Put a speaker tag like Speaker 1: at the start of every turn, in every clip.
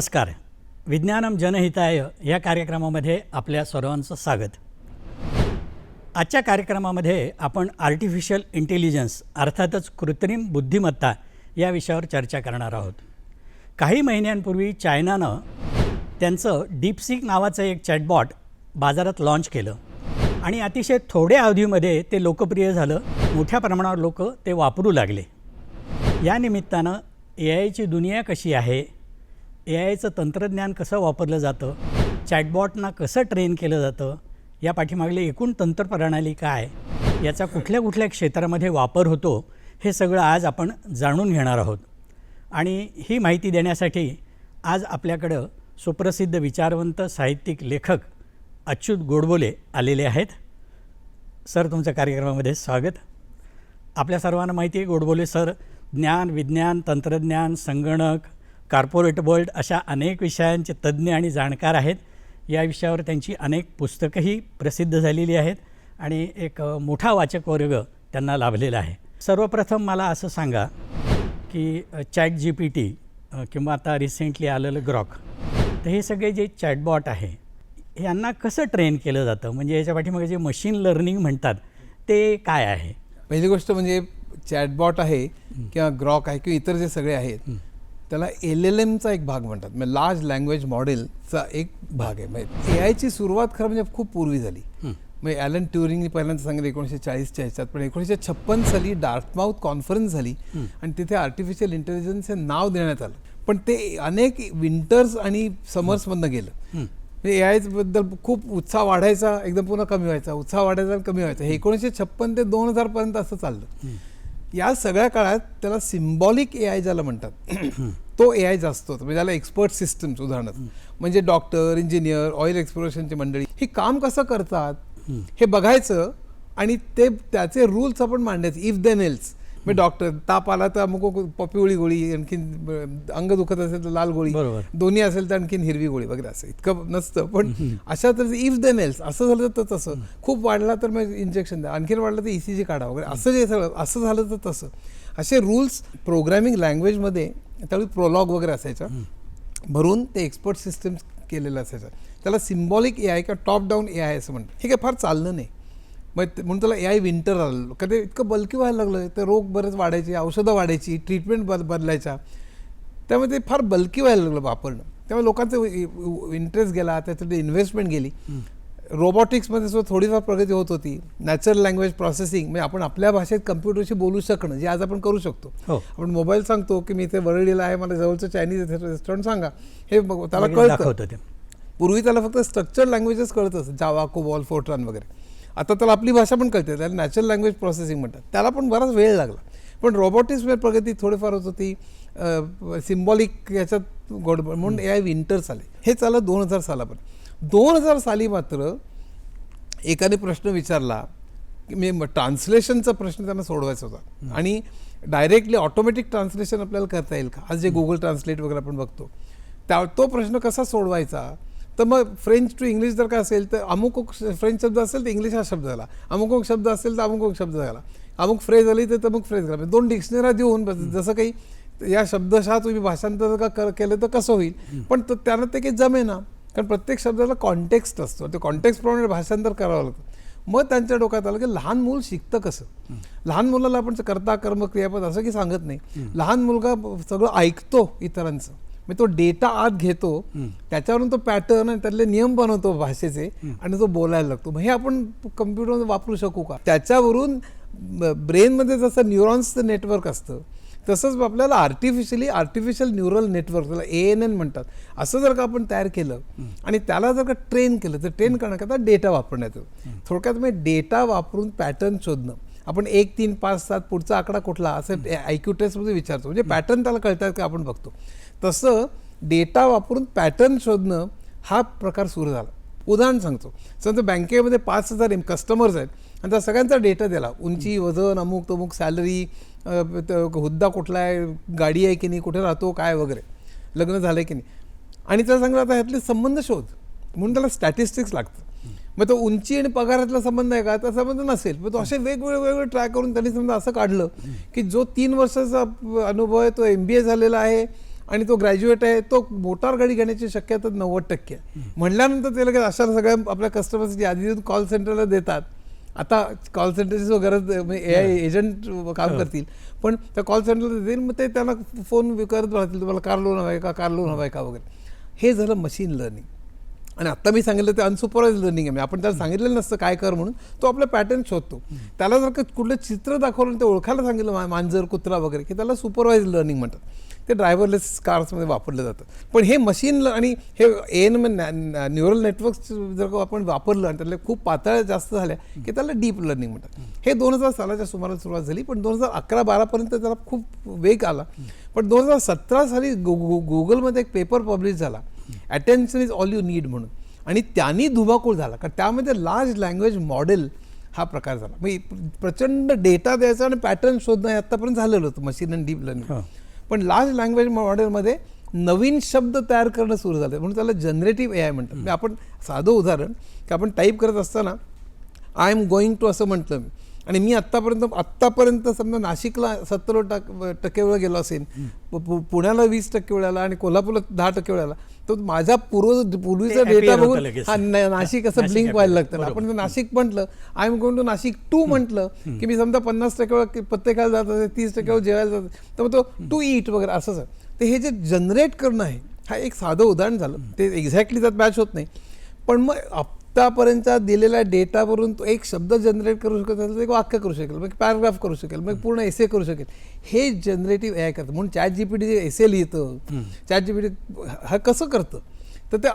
Speaker 1: नमस्कार. विज्ञानम जनहिताय या कार्यक्रमामध्ये आपल्या सर्वांचं स्वागत. आजच्या कार्यक्रमामध्ये आपण आर्टिफिशियल इंटेलिजन्स अर्थातच कृत्रिम बुद्धिमत्ता या विषयावर चर्चा करणार आहोत. काही महिन्यांपूर्वी चायनानं त्यांचं डीपसिक नावाचं एक चॅटबॉट बाजारात लॉन्च केलं. आणि अतिशय थोड्या अवधीमध्ये ते लोकप्रिय झालं. मोठ्या प्रमाणावर लोक ते वापरू लागले. या निमित्तानं ए आयची दुनिया कशी आहे? ए आयचं तंत्रज्ञान कसं वापरलं जातं? चॅटबॉटना कसं ट्रेन केलं जातं? या पाठीमागली एकूण तंत्रप्रणाली काय? याचा कुठल्या कुठल्या क्षेत्रामध्ये वापर होतो? हे सगळं आज आपण जाणून घेणार आहोत. आणि ही माहिती देण्यासाठी आज आपल्याकडं सुप्रसिद्ध विचारवंत साहित्यिक लेखक अच्युत गोडबोले आलेले आहेत. सर तुमच्या कार्यक्रमामध्ये स्वागत. आपल्या सर्वांना माहिती आहे गोडबोले सर ज्ञान विज्ञान तंत्रज्ञान संगणक कॉर्पोरेट वर्ल्ड अशा अनेक विषयांचे तज्ज्ञ आणि जाणकार आहेत. या विषयावर त्यांची अनेक पुस्तकंही प्रसिद्ध झालेली आहेत आणि एक मोठा वाचक वर्ग त्यांना लाभलेला आहे. सर्वप्रथम मला असं सांगा की चॅट जी पी टी किंवा आता रिसेंटली आलेलं ग्रॉक तर हे सगळे जे चॅटबॉट आहे यांना कसं ट्रेन केलं जातं? म्हणजे याच्या पाठीमागे जे मशीन लर्निंग म्हणतात ते काय आहे?
Speaker 2: पहिली गोष्ट म्हणजे चॅटबॉट आहे किंवा ग्रॉक आहे किंवा इतर जे सगळे आहेत त्याला एल एल एमचा एक भाग म्हणतात. म्हणजे लार्ज लँग्वेज मॉडेलचा एक भाग आहे. म्हणजे ए आयची सुरुवात खरं म्हणजे खूप पूर्वी झाली. म्हणजे ॲलन ट्युरिंगनी पहिल्यांदा सांगितलं एकोणीसशे चाळीसच्या ह्याच्यात पण एकोणीसशे छप्पन साली डार्टमाउथ कॉन्फरन्स झाली आणि तिथे आर्टिफिशियल इंटेलिजन्स हे नाव देण्यात आलं. पण ते अनेक विंटर्स आणि समर्समधनं गेलं. म्हणजे ए बद्दल खूप उत्साह वाढायचा एकदम पुन्हा कमी व्हायचा उत्साह वाढायचा आणि कमी व्हायचा. हे एकोणीसशे छप्पन ते दोन हजार पर्यंत असं चाललं. या सगळ्या काळात त्याला सिम्बॉलिक ए आय ज्याला म्हणतात तो ए आय जास्त होता. म्हणजे त्याला एक्सपर्ट सिस्टम्स उदाहरणार्थ म्हणजे डॉक्टर इंजिनियर ऑइल एक्सप्लोरेशनची मंडळी ही काम कसं करतात हे बघायचं आणि ते त्याचे रूल्स आपण मांडायचे. इफ देन एल्स म्हणजे डॉक्टर ताप आला तर अमुक पिवळी गोळी आणखीन अंग दुखत असेल तर लाल गोळी. दोन्ही असेल तर आणखीन हिरवी गोळी वगैरे असं इतकं नसतं. पण अशा तऱ्हेचं इफ देन एल्स असं झालं तर तसं. खूप वाढला तर मग इंजेक्शन द्या. आणखीन वाढलं तर ईसीजी काढा वगैरे. असं जे सगळं असं झालं तर तसं. असे रूल्स प्रोग्रॅमिंग लँग्वेजमध्ये त्यावेळी प्रोलॉग वगैरे असायचा भरून ते एक्सपर्ट सिस्टम्स केलेलं असायचं. त्याला सिम्बॉलिक ए आय किंवा टॉप डाऊन ए आय असं म्हणतात. हे काय फार चाललं नाही. मग ते- म्हणून त्याला ए आय विंटर आलं. कधी इतकं बल्की व्हायला लागलं. तर रोग बरेच वाढायचे औषधं वाढायची ट्रीटमेंट बद बदलायच्या त्यामुळे ते फार बल्की व्हायला लागलं वापरणं त्यामुळे लोकांचा इंटरेस्ट गेला त्याच्यात इन्व्हेस्टमेंट गेली. रोबोटिक्समध्ये सुद्धा थोडीफार प्रगती होत होती. नॅचरल लँग्वेज प्रोसेसिंग म्हणजे आपण आपल्या भाषेत कम्प्युटरशी बोलू शकणं जे आज आपण करू शकतो.
Speaker 1: हो.
Speaker 2: आपण मोबाईल सांगतो की मी इथे वरळीला आहे मला जवळचं चायनीज रेस्टॉरंट सांगा. हे त्याला कळतं.
Speaker 1: ते.
Speaker 2: पूर्वी त्याला फक्त स्ट्रक्चर लँग्वेजेस कळत असत. जावा कोबॉल फोर्ट्रान वगैरे. आता त्याला आपली भाषा पण कळते त्याला नॅचरल लँग्वेज प्रोसेसिंग म्हणतात. त्याला पण बराच वेळ लागला. पण रोबोटिक्समध्ये प्रगती थोडीफार होत होती. सिम्बॉलिक याच्यात गोड म्हणून ए आय विंटर्स आले हे चाललं दोन हजार सालापर्यंत. दोन हजार साली मात्र एकाने प्रश्न विचारला की मी ट्रान्सलेशनचा प्रश्न त्यांना सोडवायचा होता. आणि डायरेक्टली ऑटोमॅटिक ट्रान्सलेशन आपल्याला करता येईल का? आज जे गुगल ट्रान्सलेट वगैरे आपण बघतो त्या तो प्रश्न कसा सोडवायचा? तर मग फ्रेंच टू इंग्लिश जर का असेल तर अमुक फ्रेंच शब्द असेल तर इंग्लिश हा शब्द झाला. अमुक शब्द असेल तर अमुक शब्द झाला. अमुक फ्रेज आली तर अमुक फ्रेज झाला. म्हणजे दोन डिक्शनऱ्या देऊन बस- जसं काही या शब्दशः तुम्ही भाषांतर का कर- केलं तर कसं होईल? पण त्यांना ते काही जमे ना कारण प्रत्येक शब्दाला कॉन्टेक्स्ट असतो. ते कॉन्टेक्स्टप्रमाणे भाषांतर करावं लागतं. मग त्यांच्या डोक्यात आलं की लहान मूल शिकतं कसं? लहान मुलाला आपण करता कर्म क्रियापद असं की सांगत नाही. लहान मुलगा सगळं ऐकतो इतरांचं. मग तो डेटा आत घेतो त्याच्यावरून तो पॅटर्न आणि त्यातले नियम बनवतो भाषेचे आणि तो बोलायला लागतो. मग हे आपण कम्प्युटरमध्ये वापरू शकू का? त्याच्यावरून ब्रेनमध्ये जसं न्यूरॉन्सचं नेटवर्क असतं तसंच आपल्याला आर्टिफिशियली आर्टिफिशियल न्यूरल नेटवर्क त्याला ए एन एन म्हणतात. असं जर का आपण तयार केलं आणि त्याला जर का ट्रेन केलं तर ट्रेन करण्याकरता डेटा वापरण्यात येतो. थोडक्यात म्हणजे डेटा वापरून पॅटर्न शोधणं. आपण एक तीन पाच सात पुढचा आकडा कुठला असं आय क्यू टेस्टमध्ये विचारतो. म्हणजे पॅटर्न त्याला कळतात का आपण बघतो. तसं डेटा वापरून पॅटर्न शोधणं हा प्रकार सुरू झाला. उदाहरण सांगतो. समजा बँकेमध्ये पाच हजार कस्टमर्स आहेत आणि त्या सगळ्यांचा डेटा दिला. उंची वजन अमुक तमुक सॅलरी हुद्दा कुठला आहे गाडी आहे की नाही कुठे राहतो काय वगैरे. लग्न झालं आहे की नाही. आणि त्याला सांगलं आता ह्यातले संबंध शोध. म्हणून त्याला स्टॅटिस्टिक्स लागतं. मग तो उंची आणि पगारातला संबंध आहे का? तर संबंध नसेल. मग तो असे वेगवेगळे वेगवेगळे ट्राय करून त्यांनी समजा असं काढलं की जो तीन वर्षाचा अनुभव आहे तो एम बी ए झालेला आहे. आणि तो ग्रॅज्युएट आहे तो मोटार गाडी घेण्याची शक्यता नव्वद टक्के. आहे म्हणल्यानंतर ते लगेच अशा सगळ्या आपल्या कस्टमर्सची यादी देऊन कॉल सेंटरला देतात आता कॉल सेंटरची गरज म्हणजे ए आय एजंट काम करतील. पण त्या कॉल सेंटरला देतील मग ते त्यांना फोन करत राहतील तुम्हाला कार लोन हवं आहे का कार लोन हवं आहे का वगैरे. हे झालं मशीन लर्निंग आणि आत्ता मी सांगितलं ते अनसुपरवाइज लर्निंग आहे. आपण त्याला सांगितलेलं नसतं काय कर म्हणून तो आपला पॅटर्न शोधतो. त्याला जर का कुठलं चित्र दाखवलं ते ओळखायला सांगितलं मा- मांजर कुत्रा वगैरे की त्याला सुपरवाइज लर्निंग म्हणतात. ते ड्रायव्हरलेस कार्समध्ये वापरलं जातं. पण हे मशीन आणि हे एन न्युरल नेटवर्क्स जर का आपण वापरलं आणि त्यातले खूप पातळ्या जास्त झाल्या की त्याला डीप लर्निंग म्हणतात. हे दोन हजार सालाच्या सुमाराला सुरुवात झाली पण दोन हजार अकरा बारापर्यंत त्याला खूप वेग आला. पण दोन हजार सतरा साली गु- गु- गुगलमध्ये एक पेपर पब्लिश झाला. Attention is all you need म्हणून. आणि त्यांनी धुमाकूळ झाला. कारण त्यामध्ये लार्ज लँग्वेज मॉडेल हा प्रकार झाला. म्हणजे प्रचंड डेटा द्यायचा आणि पॅटर्न शोधणं आत्तापर्यंत झालेलं होतं मशीन अँड डीप लर्निंग. पण लार्ज लँग्वेज मॉडेलमध्ये नवीन शब्द तयार करणं सुरू झालं. म्हणून त्याला जनरेटिव्ह ए आय म्हणतात. म्हणजे आपण साधं उदाहरण की आपण टाईप करत असताना आय एम गोईंग टू असं म्हटलं मी. आणि मी आत्तापर्यंत आत्तापर्यंत समजा नाशिकला सत्तर टक टक्के वेळ गेलो असेल पुण्याला वीस टक्के वेळ आला आणि कोल्हापूरला दहा टक्के वेळ आला तर माझ्या पूर्व पूर्वीचा डेटा बघून. हा नाशिक असं ब्लिंक व्हायला. लागतं. आपण जर नाशिक म्हटलं I am going to Nashik to म्हटलं की मी समजा पन्नास टक्के वेळा खायला जात असेल तीस टक्के वेळा जेवायला जात असेल, तर मग तो टू ईट वगैरे असंच आहे तर हे जे जनरेट करणं आहे हा एक साधं उदाहरण झालं. ते एक्झॅक्टली त्यात मॅच होत नाही. पण मग आत्तापर्यंतच्या दिलेल्या डेटावरून तो एक शब्द जनरेट करू शकत असेल तर एक वाक्य करू शकेल मग पॅराग्राफ करू शकेल मग पूर्ण एसे करू शकेल. हे जनरेटिव्ह ए आय करतं. म्हणून चॅट जी पी टी जे एसे लिहितं चॅट जी पी टी हा कसं करतं? तर ते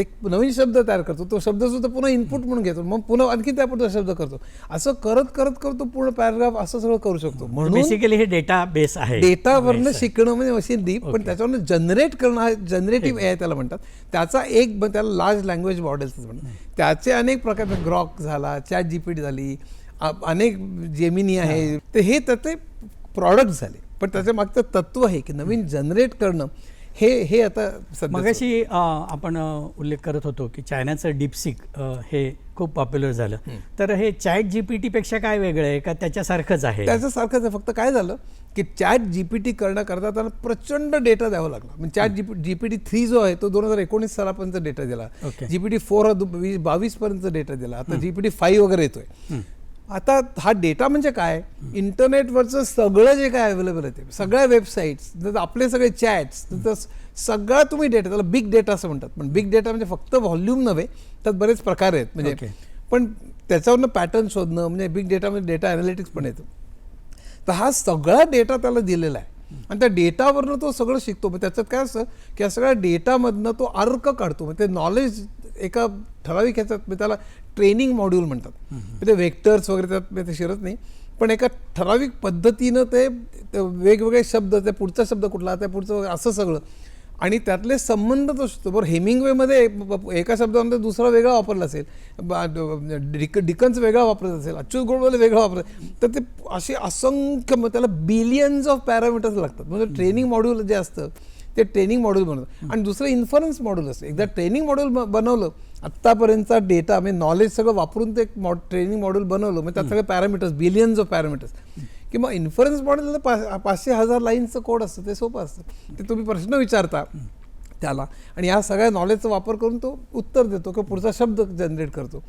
Speaker 2: एक नवीन शब्द तयार करतो. तो शब्द सुद्धा पुन्हा इनपुट म्हणून घेतो. मग पुन्हा आणखी त्यापुढे तो शब्द करतो. असं करत करत करत पूर्ण पॅराग्राफ असं सगळं करू शकतो. म्हणून
Speaker 1: बेसिकली हे डेटा बेस आहे.
Speaker 2: डेटावरनं शिकणं म्हणजे मशीन डीप पण त्याच्यावरनं जनरेट करणं हा जनरेटिव्ह ए त्याला म्हणतात. त्याचा एक त्याला लार्ज लँग्वेज मॉडेल्स म्हणतात. त्याचे अनेक प्रकार ग्रॉक झाला चॅट जीपीटी झाली अनेक जेमिनी आहे. तर हे त्याचे प्रॉडक्ट झाले. पण त्याच्या मागचं तत्व आहे की नवीन जनरेट करणं. हे हे आता
Speaker 1: मगाशी आपण उल्लेख करत होतो की चायनाचं डीपसिक हे खूप पॉप्युलर झालं. तर हे चॅट जीपीटी पेक्षा काय वेगळं आहे? का त्याच्यासारखंच आहे?
Speaker 2: त्याच्यासारखंच आहे. फक्त काय झालं की चॅट जीपीटी करण्याकरता त्याला प्रचंड डेटा द्यावा लागला. म्हणजे चॅट जीपी जीपीटी थ्री जो आहे तो दोन हजार एकोणीस सालापर्यंत डेटा दिला. जीपीटी फोर हा बावीस पर्यंत डेटा दिला. आता जीपीटी फाईव्ह वगैरे येतोय. आता हा डेटा म्हणजे काय? इंटरनेटवरचं सगळं जे काय अवेलेबल आहे ते. सगळ्या वेबसाईट्स आपले सगळे चॅट्स सगळा तुम्ही डेटा त्याला बिग डेटा असं म्हणतात. पण बिग डेटा म्हणजे फक्त व्हॉल्यूम नव्हे त्यात बरेच प्रकार आहेत. म्हणजे. पण त्याच्यावरनं पॅटर्न शोधणं म्हणजे बिग डेटामध्ये डेटा अनालिटिक्स पण येतं. तर हा सगळा डेटा त्याला दिलेला आहे. आणि त्या डेटावरनं तो सगळं शिकतो. मग त्याच्यात काय असतं की या सगळ्या डेटामधनं तो अर्क काढतो. मग ते नॉलेज एका ठराविक ह्याच्यात त्याला ट्रेनिंग मॉड्यूल म्हणतात. म्हणजे ते वेक्टर्स वगैरे त्यात म्हणजे ते शिरत नाही. पण एका ठराविक पद्धतीनं ते ते वेगवेगळे शब्द त्या पुढचा शब्द कुठला त्या पुढचं वगैरे असं सगळं. आणि त्यातले संबंध तो शोधतो बरं हेमिंगवेमध्ये एका शब्दामध्ये दुसरा वेगळा वापरला असेल. डिक डिकन्स वेगळा वापरत असेल. अच्युत गोडवाले वेगळा वापरत तर ते असे असंख्य त्याला बिलियन्स ऑफ पॅरामीटर्स लागतात. म्हणजे ट्रेनिंग मॉड्यूल जे असतं ते ट्रेनिंग मॉड्यूल बनवतं आणि दुसरं इन्फरन्स मॉड्यूल असतं. एकदा ट्रेनिंग मॉड्यूल बनवलं आत्तापर्यंतचा डेटा म्हणजे नॉलेज सगळं वापरून ते एक मॉ ट्रेनिंग मॉड्यूल बनवलं मग त्यात सगळे पॅरामीटर्स बिलियन्स ऑफ पॅरामीटर्स किंवा इन्फरन्स मॉडेल पा पाचशे हजार लाईनचं कोड असतं ते सोपं असतं. ते तुम्ही प्रश्न विचारता त्याला. आणि या सगळ्या नॉलेजचा वापर करून तो उत्तर देतो किंवा पुढचा शब्द जनरेट करतो.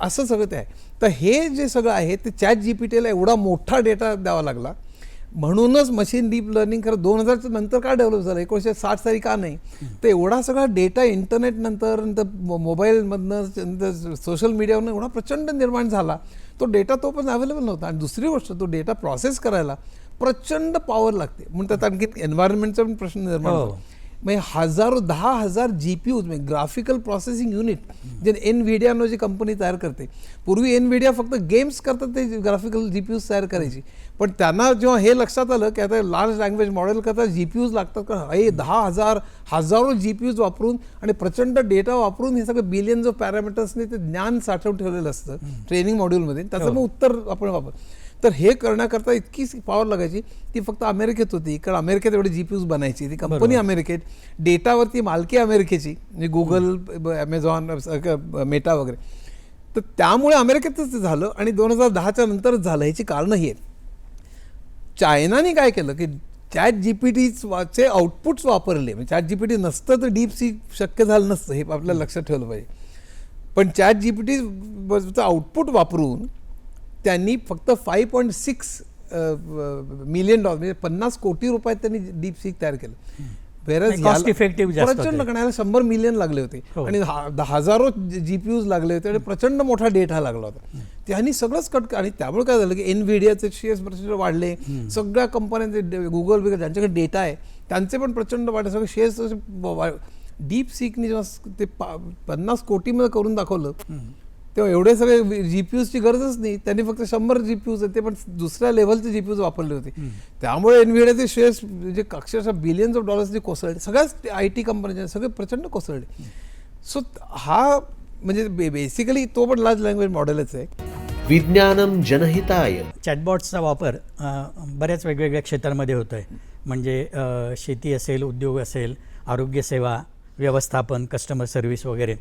Speaker 2: असं सगळं ते आहे. तर हे जे सगळं आहे ते चॅट जी पी टीला एवढा मोठा डेटा द्यावा लागला म्हणूनच मशीन डीप लर्निंग खरं दोन हजारच्या नंतर का डेव्हलप झालं? एकोणीसशे साठ साली का नाही? तर एवढा सगळा डेटा इंटरनेट नंतर मोबाईलमधनं नंतर सोशल मीडियावरनं एवढा प्रचंड निर्माण झाला. तो डेटा तो पण अवेलेबल नव्हता. आणि दुसरी गोष्ट तो डेटा प्रोसेस करायला प्रचंड पॉवर लागते. म्हणून त्यात आणखी एन्व्हायरमेंटचा पण प्रश्न निर्माण. होतो म्हणजे हजारो दहा हजार जी पी यूज म्हणजे ग्राफिकल प्रोसेसिंग युनिट जे एन व्हिडियानो जी कंपनी तयार करते पूर्वी एन व्हिडिया फक्त गेम्स करतात ते ग्राफिकल जी पी यूज तयार करायची पण त्यांना जेव्हा हे लक्षात आलं की आता लार्ज लँग्वेज मॉडेल करता जी पी यूज लागतात कारण हे दहा हजार हजारो जी पी यूज वापरून आणि प्रचंड डेटा वापरून हे सगळं बिलियन्स ऑफ पॅरामीटर्सने ते ज्ञान साठवून ठेवलेलं असतं ट्रेनिंग मॉड्यूलमध्ये त्याचं मग उत्तर आपण वापर तर हे करण्याकरता इतकी पॉवर लागायची ती फक्त अमेरिकेत होती. कारण अमेरिकेत एवढे जी पी यूज बनायची. ती कंपनी अमेरिकेत. डेटावरती मालकी अमेरिकेची. म्हणजे गुगल ॲमेझॉन मेटा वगैरे. तर त्यामुळे अमेरिकेतच ते झालं आणि दोन हजार दहाच्या नंतरच झालं. ह्याची कारणं ही आहेत. चायनाने काय केलं की चॅट जी पी टीचे आउटपुट्स वापरले. म्हणजे चॅट जी पी टी नसतं तर डीप सी शक्य झालं नसतं. हे आपल्याला लक्षात ठेवलं पाहिजे. पण चॅट जी पी टीचं आउटपुट वापरून त्यांनी फक्त five point six million dollar म्हणजे पन्नास कोटी रुपयात त्यांनी डीप सीक तयार केलं. प्रचंड. करण्याला शंभर मिलियन लागले होते.
Speaker 1: हो.
Speaker 2: आणि हा- हजारो जी पी यूज लागले होते आणि प्रचंड मोठा डेटा लागला होता. त्यांनी सगळंच कट आणि त्यामुळे काय झालं की एन व्हिडियाचे शेअर्स प्रचंड वाढले. सगळ्या कंपन्यांचे गुगल बिगल ज्यांच्याकडे डेटा आहे त्यांचे पण प्रचंड वाढले. सगळे शेअर्स डीप सीकनी जेव्हा ते पन्नास कोटीमध्ये करून दाखवलं तेव्हा एवढे सगळे जी पी यूजची गरजच नाही. त्यांनी फक्त शंभर जी पी यूज ते पण दुसऱ्या लेव्हलचे जी पी यूज वापरले होते. त्यामुळे एनव्हिडियाचे शेअर्स म्हणजे अक्षरशः बिलियन्स ऑफ डॉलर्सनी कोसळले. सगळ्याच आय टी कंपन्यांचे सगळे प्रचंड कोसळले. सो हा म्हणजे बेसिकली तो पण लार्ज लँग्वेज मॉडेलच आहे.
Speaker 3: विज्ञानम जनहिताय.
Speaker 1: चॅटबॉट्सचा वापर बऱ्याच वेगवेगळ्या क्षेत्रामध्ये होतो आहे म्हणजे शेती असेल उद्योग असेल आरोग्यसेवा व्यवस्थापन कस्टमर सर्व्हिस वगैरे.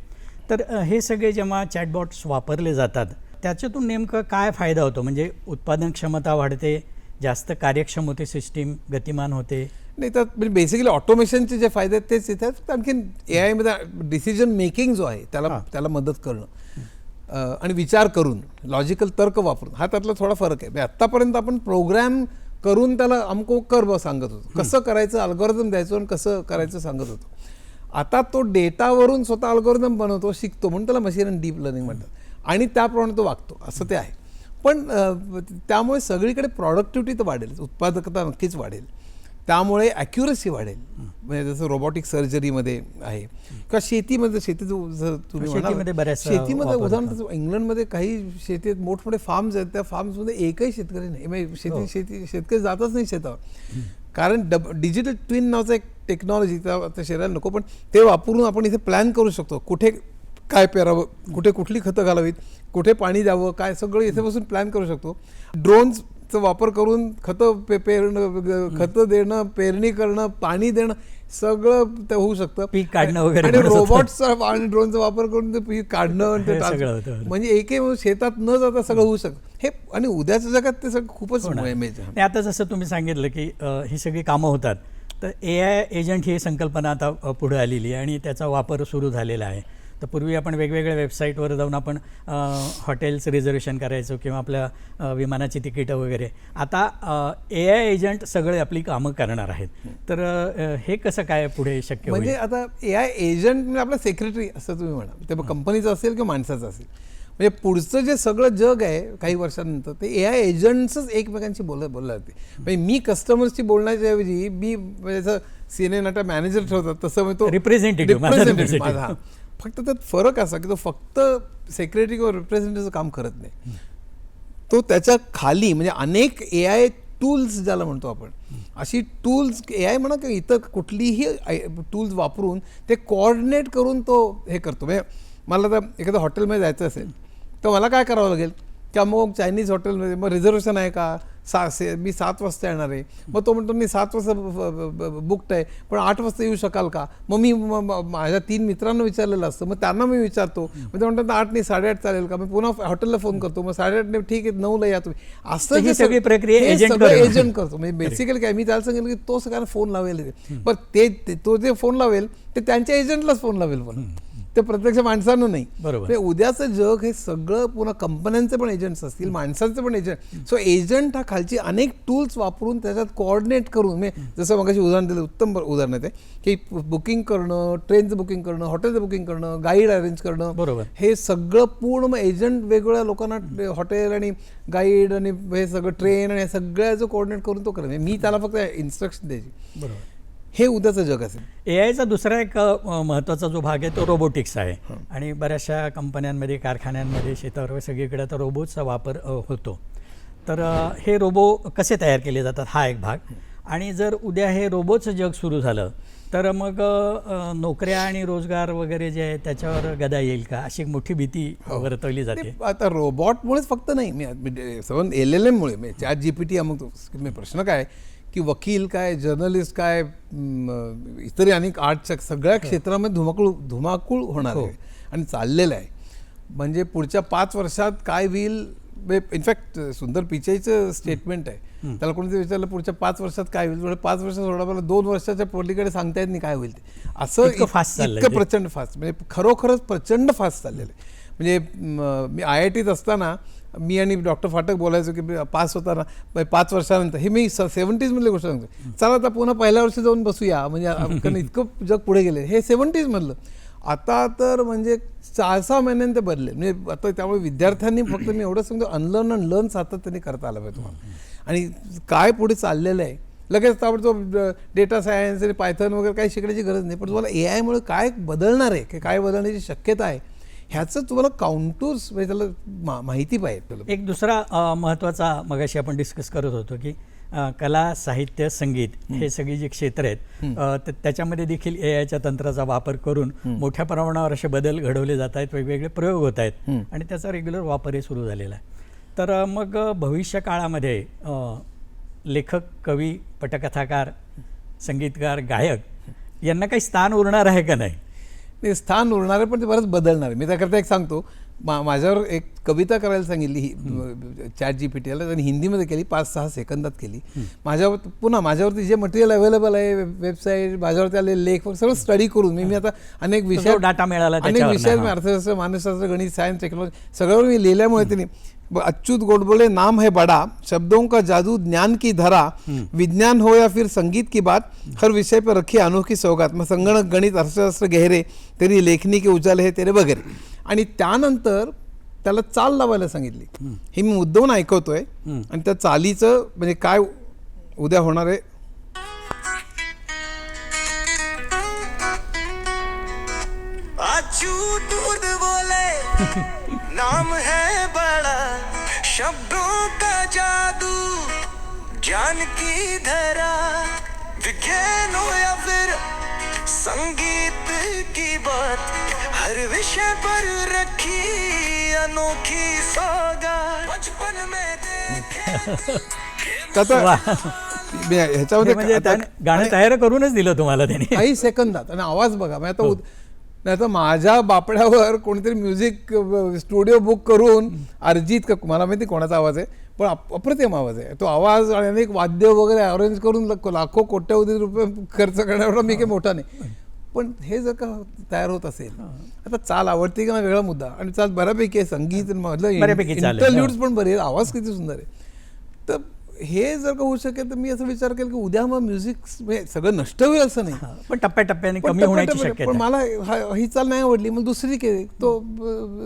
Speaker 1: तर हे सगळे जेव्हा चॅटबॉट्स वापरले जातात त्याच्यातून नेमकं काय फायदा होतो? म्हणजे उत्पादन क्षमता वाढते जास्त कार्यक्षम होते सिस्टीम गतिमान होते.
Speaker 2: नाही तर म्हणजे बेसिकली ऑटोमेशनचे जे फायदे आहेत तेच फक्त आणखीन ए आयमध्ये डिसिजन मेकिंग जो आहे त्याला. त्याला मदत करणं आणि विचार करून लॉजिकल तर्क वापरून हा त्यातला थोडा फरक आहे. म्हणजे आत्तापर्यंत आपण प्रोग्रॅम करून त्याला अमको कर सांगत होतो. कसं करायचं अल्गोरिदम द्यायचो आणि कसं करायचं सांगत होतो. आता तो डेटावरून स्वतः अल्गोरिदम बनवतो शिकतो म्हणून त्याला मशीन आणि डीप लर्निंग म्हणतात. आणि त्याप्रमाणे तो वागतो असं ते आहे. पण त्यामुळे सगळीकडे प्रॉडक्टिव्हिटी तर वाढेल उत्पादकता नक्कीच वाढेल. त्यामुळे ॲक्युरसी वाढेल. म्हणजे जसं रोबोटिक सर्जरीमध्ये आहे किंवा शेतीमध्ये शेतीचं जर तुम्ही
Speaker 1: शेतीमध्ये
Speaker 2: उदाहरण इंग्लंडमध्ये काही शेतीत मोठमोठे फार्म्स आहेत त्या फार्म्समध्ये एकही शेतकरी नाही. म्हणजे
Speaker 1: हो.
Speaker 2: शेती शेती शेतकरी जातच नाही शेतावर. कारण डब डिजिटल ट्विन नावाचं एक टेक्नॉलॉजी त्या शरीराला नको पण ते वापरून आपण इथे प्लॅन करू शकतो. कुठे काय पेरावं कुठे कुठली खतं घालावीत कुठे पाणी द्यावं काय सगळं इथे बसून प्लॅन करू शकतो. ड्रोन्सचा वापर करून खतं पे पेरणं खतं देणं पेरणी करणं पाणी देणं सगळं ते होऊ शकतं.
Speaker 1: पीक काढणं वगैरे
Speaker 2: आणि. रोबोट्सचा आणि ड्रोनचा वापर करून ते पीक काढणं ते. म्हणजे एकही शेतात न जाता सगळं होऊ शकतं. हे आणि उद्याच्या जगात ते सगळं खूपच
Speaker 1: आता जसं तुम्ही सांगितलं की ही सगळी कामं होतात. तर ए आय एजंट ही संकल्पना आता पुढे आलेली आहे आणि त्याचा वापर सुरू झालेला आहे. तर पूर्वी आपण वेगवेगळ्या वेबसाईटवर जाऊन आपण हॉटेल्स रिझर्वेशन करायचो किंवा आपल्या विमानाची तिकीटं वगैरे. आता ए आय एजंट सगळे आपली कामं करणार आहेत. तर हे कसं काय पुढे शक्य
Speaker 2: म्हणजे आता ए आय एजंट आपला सेक्रेटरी असं तुम्ही म्हणा. ते कंपनीचं असेल किंवा माणसाचं असेल. म्हणजे पुढचं जे सगळं जग आहे काही वर्षानंतर ते ए आय एजंट्सच एकमेकांशी बोल बोलला जाते म्हणजे मी कस्टमर्सची बोलण्याच्या ऐवजी मी म्हणजे जसं सिने नाटा मॅनेजर ठेवतात तसं म्हणजे तो
Speaker 1: Representative, माझा.
Speaker 2: फक्त त्यात फरक असा की तो फक्त सेक्रेटरी किंवा रिप्रेझेंटेटिव्हचं काम करत नाही. तो त्याच्याखाली म्हणजे अनेक ए आय टूल्स ज्याला म्हणतो आपण अशी टूल्स ए आय म्हणा किंवा इतर कुठलीही टूल्स वापरून ते कोऑर्डिनेट करून तो हे करतो. म्हणजे मला तर एखाद्या हॉटेलमध्ये जायचं असेल तर मला काय करावं लागेल? की मग चायनीज हॉटेलमध्ये मग रिझर्वेशन आहे का? सा से मी सात वाजता येणार आहे. मग तो म्हणतो मी सात वाजता बुकड आहे. पण आठ वाजता येऊ शकाल का? मग मी माझ्या तीन मित्रांना विचारलेलं असतं. मग त्यांना मी विचारतो. मग ते म्हणतात आठ नाही साडेआठ चालेल का? मी पुन्हा हॉटेलला फोन करतो. मग साडेआठ नाही ठीक आहे नऊला या तुम्ही. असं
Speaker 1: ही
Speaker 2: जे
Speaker 1: सगळी
Speaker 2: सग-
Speaker 1: प्रक्रिया.
Speaker 2: एजंट करतो. म्हणजे बेसिकली काय मी त्याला सांगितलं की तो सगळ्यांना फोन लावेल. पण ते- तो जे फोन लावेल ते त्यांच्या एजंटलाच फोन लावेल पण. ते प्रत्यक्ष माणसानं नाही.
Speaker 1: बरोबर.
Speaker 2: म्हणजे उद्याचं जग हे सगळं पुन्हा कंपन्यांचे पण एजंट्स असतील माणसांचे पण एजंट सो एजंट हा खालची अनेक टूल्स वापरून त्याच्यात कोऑर्डिनेट करून म्हणजे जसं मगाशी उदाहरण दिलं उत्तम उदाहरण आहे की बुकिंग करणं ट्रेनचं बुकिंग करणं हॉटेलचं बुकिंग करणं गाईड अरेंज करणं.
Speaker 1: बरोबर.
Speaker 2: हे सगळं पूर्ण मग एजंट वेगवेगळ्या लोकांना हॉटेल आणि गाईड आणि हे सगळं ट्रेन आणि सगळ्याचं कोऑर्डिनेट करून तो करेल. म्हणजे मी त्याला फक्त इन्स्ट्रक्शन द्यायची.
Speaker 1: बरोबर.
Speaker 2: हे उद्याचं जग असेल.
Speaker 1: ए आयचा दुसरा एक महत्त्वाचा जो भाग आहे तो रोबोटिक्स आहे. आणि बऱ्याचशा कंपन्यांमध्ये कारखान्यांमध्ये शेतावर सगळीकडे आता रोबोटचा वापर होतो. तर हे रोबो कसे तयार केले जातात हा एक भाग. आणि जर उद्या हे रोबोचं जग सुरू झालं तर मग नोकऱ्या आणि रोजगार वगैरे जे आहे त्याच्यावर गदा येईल का? अशी एक मोठी भीती वर्तवली जाते.
Speaker 2: आता रोबॉटमुळेच फक्त नाही. मी एल एल एममुळे चॅट जी पी टी अमुक प्रश्न काय की वकील काय जर्नलिस्ट काय म, इतरही अनेक आर्टच्या सगळ्या क्षेत्रामध्ये धुमाकूळ धुमाकूळ होणार आहे आणि चाललेलं आहे. म्हणजे पुढच्या पाच वर्षात काय होईल इनफॅक्ट सुंदर पिचाईचं स्टेटमेंट आहे. त्याला कोणीतरी विचारलं पुढच्या पाच वर्षात काय होईल? म्हणजे पाच वर्षात सोडा मला दोन वर्षाच्या पलीकडे सांगता येत नाही काय होईल ते. असं
Speaker 1: चाललंय
Speaker 2: इतकं. प्रचंड फास्ट म्हणजे खरोखरच प्रचंड फास्ट चाललेलं आहे. म्हणजे म, मी आय आय टीत असताना मी आणि डॉक्टर फाटक बोलायचो की पास होताना पाच वर्षानंतर. हे मी सेवन्टीजमधली गोष्ट सांगतो. चला आता पुन्हा पहिल्या वर्षी जाऊन बसूया. म्हणजे कारण इतकं जग पुढे गेले. हे सेवन्टीजमधलं आता तर म्हणजे चार सहा महिन्यांनी ते बदले म्हणजे आता त्यामुळे विद्यार्थ्यांनी फक्त मी एवढं सांगतो अनलर्न अँड लर्न सातत्याने करता आलं पाहिजे तुम्हाला. आणि काय पुढे चाललेलं आहे? लगेच ताबडतोब डेटा सायन्स आणि पायथन वगैरे काही शिकण्याची गरज नाही. पण तुम्हाला ए आयमुळे काय बदलणार आहे? की काय बदलण्याची शक्यता आहे? ह्याचं तुम्हाला काउंटर्स म्हणजे त्याला मा- माहिती पाहिजे.
Speaker 1: एक दुसरा महत्त्वाचा मगाशी आपण डिस्कस करत होतो की कला साहित्य संगीत हे सगळी जी क्षेत्र आहेत त्याच्यामध्ये देखील ए आयच्या तंत्राचा वापर करून मोठ्या प्रमाणावर असे बदल घडवले जात आहेत वेगवेगळे प्रयोग होत आहेत आणि त्याचा रेग्युलर वापरही सुरू झालेला आहे. तर मग भविष्य काळामध्ये लेखक कवी पटकथाकार संगीतकार गायक यांना काही स्थान उरणार आहे का नाही?
Speaker 2: ते स्थान उरणार आहे पण ते बरंच बदलणार. आहे मी त्याकरता एक सांगतो मा माझ्यावर एक कविता करायला सांगितली ही चॅट जी पी टीला त्यांनी हिंदीमध्ये केली पाच सहा सेकंदात केली. माझ्यावर पुन्हा माझ्यावरती जे मटेरियल अवेलेबल आहे वेबसाईट माझ्यावरती आलेले लेख वगैरे सगळं स्टडी करून मी मी आता अनेक विषय
Speaker 1: data मिळाला
Speaker 2: अनेक विषयात मी. अर्थशास्त्र मानसशास्त्र गणित सायन्स टेक्नॉलॉजी सगळ्यावर मी लिहिल्यामुळे त्यांनी अच्युत गोडबोले नाम है बड़ा शब्दों का जादू ज्ञान की धरा विज्ञान हो या फिर संगीत की बात हर विषय पर रखी अनोखी सौगात मग संगणक गणित अर्थशास्त्र गहरे तेरी लेखनी के उजाले हे तेरे वगैरे आणि त्यानंतर त्याला चाल लावायला सांगितली. ही मी मुद्दाहून ऐकवतोय. आणि त्या चालीचं म्हणजे काय उद्या होणार आहे?
Speaker 4: नाम है बड़ा शब्दों का जादू ज्ञान की धरा विज्ञान हो या फिर संगीत की बात। हर विषय पर रखी अनोखी सौगात बचपन में
Speaker 2: त्याचा. मी
Speaker 1: हे
Speaker 2: ह्याच्यामध्ये
Speaker 1: म्हणजे त्याने गाणं तयार करूनच दिलं तुम्हाला त्यांनी.
Speaker 2: काही सेकंदात आणि आवाज बघा म्हणजे आता
Speaker 1: हो.
Speaker 2: उद- नाही तर माझ्या बापड्यावर कोणीतरी म्युझिक स्टुडिओ बुक करून अरिजित का मला माहिती कोणाचा आवाज आहे पण अप- अप्रतिम आवाज आहे. तो आवाज आणि अनेक वाद्य वगैरे अरेंज करून लाख- लाखो कोट्यावधी रुपये खर्च करण्यावर मी काही मोठा नाही. पण हे जर का तयार होत असेल आता चाल आवडते का वेगळा मुद्दा. आणि चाल बऱ्यापैकी आहे संगीत. इंटरल्यूड्स पण बरे आवाज किती सुंदर आहे. तर हे जर का होऊ शकेल तर मी असं विचार केला की उद्या मग म्युझिक सगळं नष्ट होईल असं नाही.
Speaker 1: पण टप्प्याटप्प्याने कमी होण्याची
Speaker 2: पण. मला हा- चाल नाही आवडली मग दुसरी के तो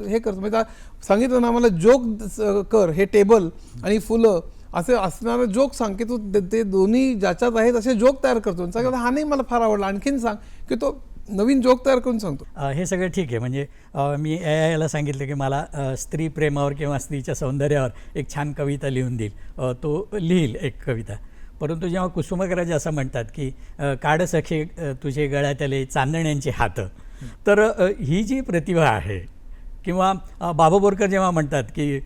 Speaker 2: हे करतो. म्हणजे सांगितलं ना मला जोक कर हे टेबल आणि फुलं असे असणारं जोक सांग की तू ते- दोन्ही ज्याच्यात आहेत असे जोक तयार करतो. सगळं सांगितलं हा नाही मला फार आवडला. आणखीन सांग की तो नवीन जोक तयार करून सांगतो.
Speaker 1: हे सगळं ठीक आहे. म्हणजे मी ए आयला सांगितलं की मला स्त्री प्रेमावर किंवा स्त्रीच्या सौंदर्यावर एक छान कविता लिहून देईल. तो लिहील एक कविता. परंतु जेव्हा कुसुमाग्रज असं म्हणतात की अ, काड सखे आले तुझे गळ्यातले चांदण्यांचे हात. तर ही जी प्रतिभा आहे किंवा बाबा बोरकर जेव्हा म्हणतात की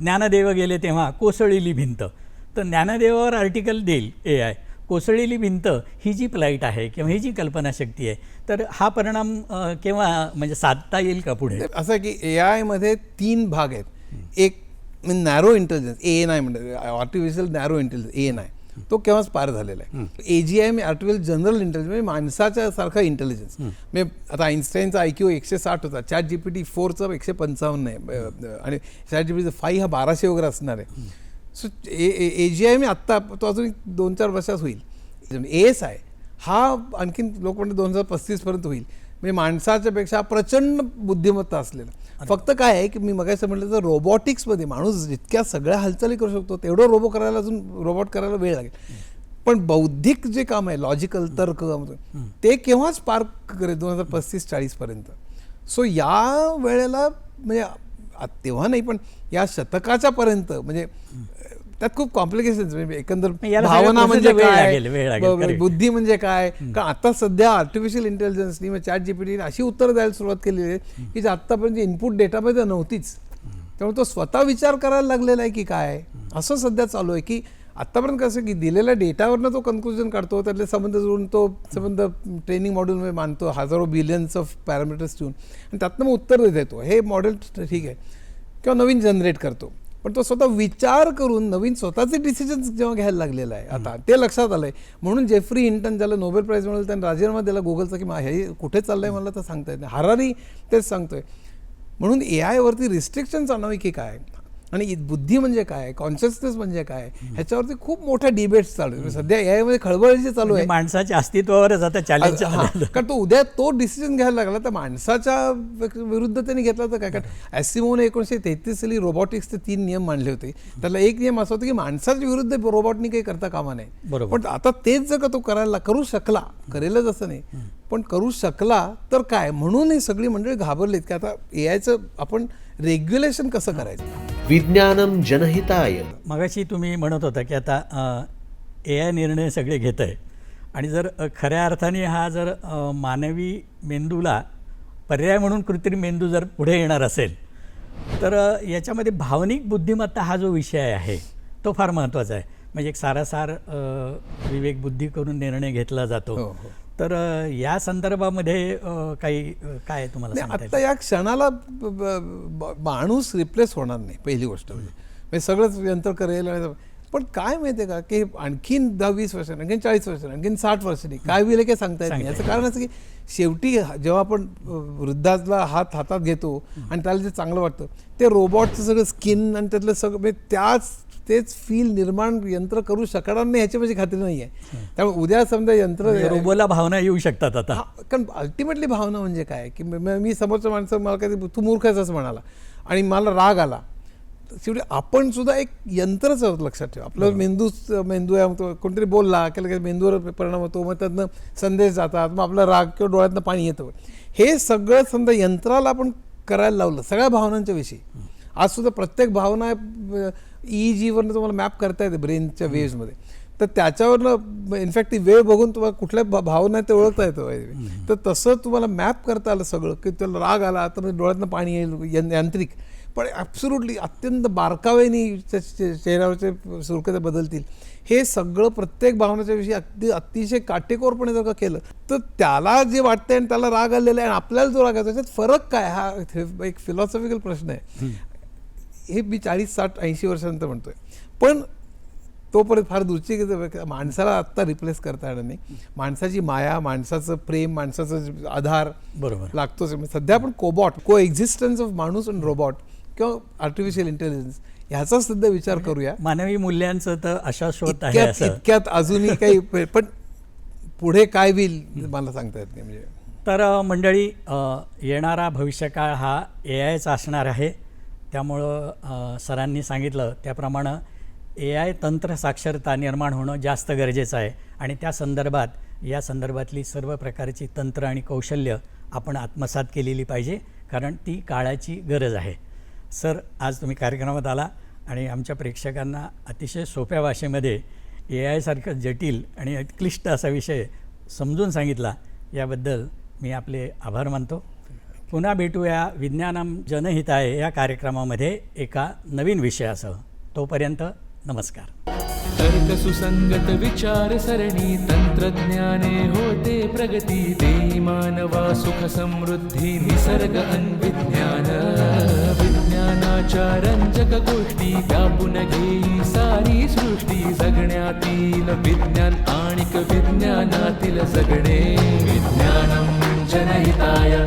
Speaker 1: ज्ञानदेव गेले तेव्हा कोसळलेली भिंत. तर ज्ञानदेवावर आर्टिकल देईल ए आय कोसळलेली भिंत ही जी प्लाईट आहे किंवा ही जी कल्पनाशक्ती आहे तर हा परिणाम केव्हा म्हणजे साधता येईल का पुढे?
Speaker 2: असं की ए आयमध्ये तीन भाग आहेत. एक narrow intelligence A N I म्हणतात. Artificial narrow intelligence A N I तो केव्हाच पार झालेला आहे. ए जी आय मी आर्टिफिशियल जनरल इंटेलिजन्स म्हणजे माणसाच्या सारखा इंटेलिजन्स म्हणजे आता आईन्स्टाईनचा आय क्यू एकशे साठ होता. चॅट जी पी टी फोरचा एकशे पंचावन्न आहे. आणि chat G P T five हा बाराशे वगैरे असणार आहे. सो ए जी आय मी आत्ता तो अजून दोन चार वर्षात होईल. ए एस आय हा आणखीन लोक म्हणते दोन हजार पस्तीसपर्यंत होईल. म्हणजे माणसाच्या पेक्षा प्रचंड बुद्धिमत्ता असलेला. फक्त काय आहे की मी मगाशी म्हटलं तर रोबोटिक्समध्ये माणूस जितक्या सगळ्या हालचाली करू शकतो तेवढं रोबो करायला अजून रोबोट करायला वेळ लागेल. पण बौद्धिक जे काम आहे लॉजिकल तर्क ते केव्हाच पार करेल दोन हजार पस्तीस चाळीसपर्यंत? सो या वेळेला म्हणजे तेव्हा नाही पण या शतकाच्या पर्यंत म्हणजे त्यात खूप कॉम्प्लिकेशन्स म्हणजे एकंदर भावना म्हणजे काय. बुद्धी म्हणजे काय? कारण आता सध्या आर्टिफिशियल इंटेलिजन्सनी मग चॅट जीपीटी अशी उत्तरं द्यायला सुरुवात केलेली आहे की जे आत्तापर्यंत इनपुट डेटामध्ये नव्हतीच. त्यामुळे तो स्वतः विचार करायला लागलेला आहे की काय? असं सध्या चालू आहे की आत्तापर्यंत कसं की दिलेल्या डेटावरनं तो कन्क्लुजन काढतो त्यातले संबंध जोडून तो संबंध ट्रेनिंग मॉड्यूलमध्ये मानतो हजारो बिलियन्स ऑफ पॅरामीटर्स ठेवून. आणि त्यातनं मग उत्तर देतो. हे मॉडेल ठीक आहे. किंवा नवीन जनरेट करतो. पण तो स्वतः विचार करून नवीन स्वतःचे डिसिजन्स जेव्हा घ्यायला लागलेला आहे आता ते लक्षात आलंय. म्हणून जेफ्री हिंटन ज्याला नोबेल प्राईज मिळालं त्याने राजीनामा दिला. गुगलचा की हे कुठे चाललंय मला तर सांगता येत नाही. हरारी तेच सांगतोय. म्हणून ए आयवरती रिस्ट्रिक्शन्स आणावी की काय? आणि बुद्धी म्हणजे काय? कॉन्शियसनेस म्हणजे काय? ह्याच्यावरती खूप मोठ्या डिबेट्स चालू आहेत. सध्या ए आयमध्ये खळबळ जी चालू आहे.
Speaker 1: माणसाच्या अस्तित्वावरच आता चॅलेंज
Speaker 2: हा, कारण तो उद्या तो डिसिजन घ्यायला लागला तर माणसाच्या विरुद्ध त्यांनी घेतला तर काय? कारण ॲसिमोने एकोणीशे तेहतीस साली रोबोटिक्सचे तीन नियम मांडले होते. त्याला एक नियम असा होता की माणसाच्या विरुद्ध रोबोटनी काही करता कामा नाही
Speaker 1: बरोबर.
Speaker 2: पण आता तेच जर का तो करायला करू शकला करेलच असं नाही पण करू शकला तर काय? म्हणून ही सगळी मंडळी घाबरलीत. की आता ए आयचं आपण रेग्युलेशन कसं करायचं?
Speaker 3: विज्ञानम जनहिताय.
Speaker 1: मगाशी तुम्ही म्हणत होता की आता ए आय निर्णय सगळे घेत आहे आणि जर खऱ्या अर्थाने हा जर मानवी मेंदूला पर्याय म्हणून कृत्रिम मेंदू जर पुढे येणार असेल तर याच्यामध्ये भावनिक बुद्धिमत्ता हा जो विषय आहे तो फार महत्त्वाचा आहे. म्हणजे एक सारासार विवेक बुद्धी करून निर्णय घेतला जातो.
Speaker 2: हो, हो.
Speaker 1: तर या संदर्भामध्ये काही काय आहे तुम्हाला
Speaker 2: आता या क्षणाला माणूस रिप्लेस होणार नाही पहिली गोष्ट म्हणजे. म्हणजे सगळंच यंत्र करेल पण काय माहितीये का की आणखीन दहा वीस वर्षांनी आणखीन चाळीस वर्षांनी आणखीन साठ वर्षांनी काय होईल काही सांगता येत नाही. याचं कारण असं की शेवटी जेव्हा आपण वृद्धाला हात हातात घेतो आणि त्याला जे चांगलं वाटतं ते रोबोटचं सगळं स्किन आणि त्यातलं सगळं म्हणजे त्याच तेच फील निर्माण यंत्र करू शकणार नाही ह्याची माझी खात्री नाही आहे त्यामुळे उद्या समजा यंत्र
Speaker 1: म्हणजे रोबोला भावना येऊ शकतात आता.
Speaker 2: कारण अल्टिमेटली भावना म्हणजे काय? की म- समोरच्या माणसं मला काय तू मूर्ख आहेस असं म्हणाला. आणि मला राग आला. शेवटी आपण सुद्धा एक यंत्रच लक्षात ठेवा. आपलं मेंदूच मेंदू आहे कोणतरी बोलला की लगेच मेंदूवर परिणाम होतो मग त्यातनं संदेश जातात मग आपला राग किंवा डोळ्यातनं पाणी येतं. हे सगळं समजा यंत्राला आपण करायला लावलं सगळ्या भावनांच्या विषयी. आज सुद्धा प्रत्येक भावना ई जीवरनं तुम्हाला मॅप करता येते ब्रेनच्या वेव्समध्ये. तर त्याच्यावरनं इनफॅक्ट ती वेळ बघून तुम्हाला कुठल्या भावना ते ओळखता येतं तर तसं तुम्हाला मॅप करता आलं सगळं की त्याला राग आला तर म्हणजे डोळ्यातनं पाणी येईल यांत्रिक. पण ॲब्सुलुटली अत्यंत बारकावेनी चेहऱ्यावरचे सुरकते बदलतील. हे सगळं प्रत्येक भावनेच्या विषयी अगदी अतिशय काटेकोरपणे जर का केलं तर त्याला जे वाटतंय आणि त्याला राग आलेला आहे आणि आपल्याला जो राग आहे त्याच्यात फरक काय? हे एक फिलॉसॉफिकल प्रश्न आहे. हे मी चाळीस साठ ऐंशी वर्षानंतर म्हणतोय. पण तोपर्यंत फार दूरची की माणसाला आत्ता रिप्लेस करता येणार नाही. माणसाची माया माणसाचं प्रेम माणसाचं आधार
Speaker 1: बरोबर.
Speaker 2: लागतोच आहे. सध्या आपण कोबॉट को एक्झिस्टन्स ऑफ माणूस आणि रोबॉट किंवा आर्टिफिशियल इंटेलिजन्स ह्याचा सध्या विचार करूया.
Speaker 1: मानवी मूल्यांचं तर अशाश्वत आहे
Speaker 2: इतक्यात अजूनही काही पण पुढे काय होईल मला सांगता येत नाही. म्हणजे
Speaker 1: तर मंडळी येणारा भविष्यकाळ हा ए आयचा असणार आहे. त्यामुळं सरांनी सांगितलं त्याप्रमाणे ए आय तंत्र साक्षरता निर्माण होणं जास्त गरजेचं आहे आणि त्या संदर्भात या संदर्भातली सर्व प्रकारची तंत्र आणि कौशल्य आपण आत्मसात केलेली पाहिजे कारण ती काळाची गरज आहे. सर आज तुम्ही कार्यक्रमात आला आणि आमच्या प्रेक्षकांना अतिशय सोप्या भाषेमध्ये ए आयसारखं जटिल आणि क्लिष्ट असा विषय समजून सांगितला याबद्दल मी आपले आभार मानतो. पुन्हा भेटूया. विज्ञानम जनहिताय या कार्यक्रमामध्ये एका नवीन विषयासह. तोपर्यंत नमस्कार.
Speaker 5: तर्कसुसंगत विचार सरणी तंत्रज्ञाने होते प्रगती देई मानवा सुख समृद्धी निसर्ग अन्विज्ञान. विज्ञानाच्या रंजक गोष्टी व्यापून घेई सारी सृष्टी जगण्यातील विज्ञान आणिक विज्ञानातील जगणे. विज्ञानम जनहिताय.